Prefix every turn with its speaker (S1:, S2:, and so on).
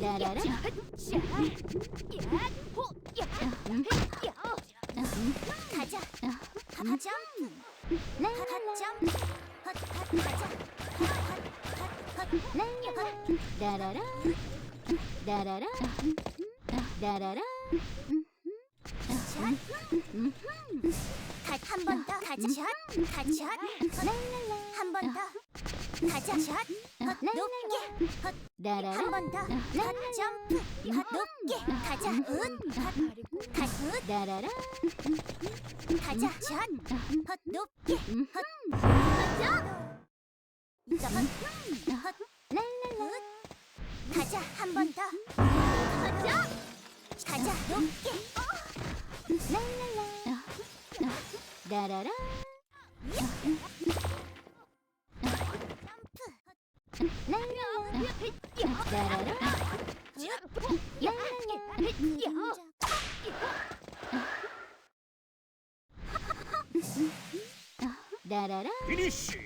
S1: 라라라.
S2: 가자. 핫핫 가자. 핫핫
S1: 따라라 따라라 따라라
S2: 한번 더. 가자. 샷. 가자. 한번 더. 가자. 샷. 헛 높게. 헛
S1: 따라라
S2: 한번 더. 헛 높게. 가자. 훗. 헛. 가. 훗.
S1: 따라라
S2: 가자. 샷. 헛 높게. 헛. 가자. 이거 헛. 헛. 훗. 가자. 한 번 더. 가자. 가자. 높게.
S1: 따라라 따라라 따라라
S3: ララフィニッシュ。